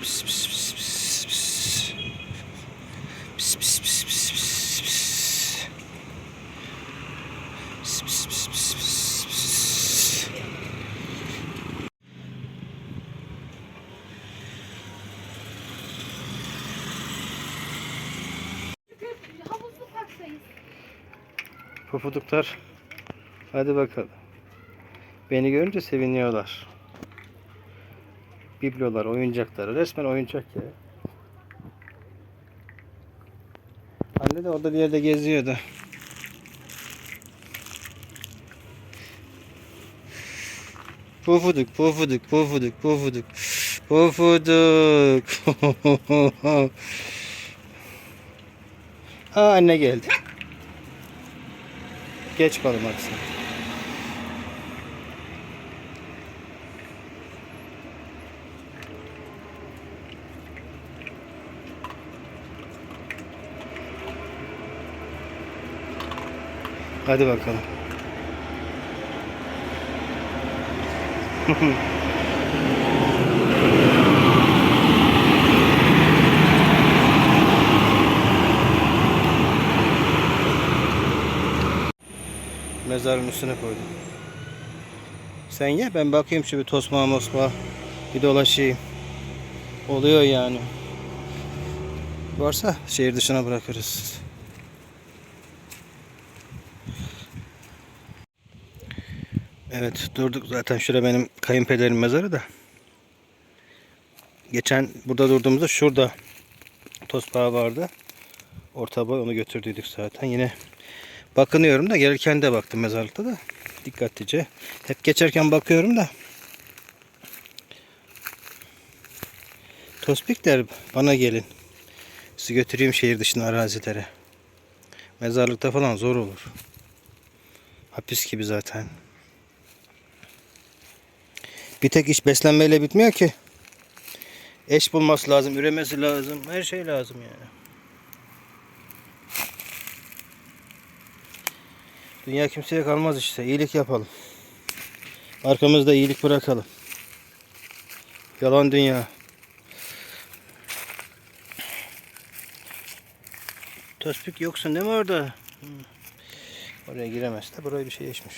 pis pis pis pis pis. Pis pis pis pis pis pis. Pis pis pis pis pis pis. Havuzlu parktayız. Pufuduklar. Hadi bakalım. Beni görünce seviniyorlar. Biblolar, oyuncaklar. Resmen oyuncak ya. Anne de orada bir yerde geziyordu. Pufuduk, pufuduk, pufuduk, pufuduk. Pufuduk. Aa anne geldi. Geç kalım hadi Hadi bakalım. Mezarın üstüne koydum. Sen ye ben bakayım şu bir tosma mosma bir dolaşayım. Oluyor yani. Varsa şehir dışına bırakırız. Evet durduk zaten şurada benim kayınpederin mezarı da. Geçen burada durduğumuzda şurada tosbağa vardı. Orta boy onu götürdüydük zaten. Yine bakınıyorum da gelirken de baktım mezarlıkta da. Dikkatlice. Hep geçerken bakıyorum da. Tospik der bana gelin. Sizi götüreyim şehir dışına arazilere. Mezarlıkta falan zor olur. Hapis gibi zaten. Bir tek iş beslenmeyle bitmiyor ki. Eş bulması lazım, üremesi lazım. Her şey lazım yani. Dünya kimseye kalmaz işte. İyilik yapalım. Arkamızda iyilik bırakalım. Yalan dünya. Tospik yoksun değil mi orada? Oraya giremez de buraya bir şey geçmiş.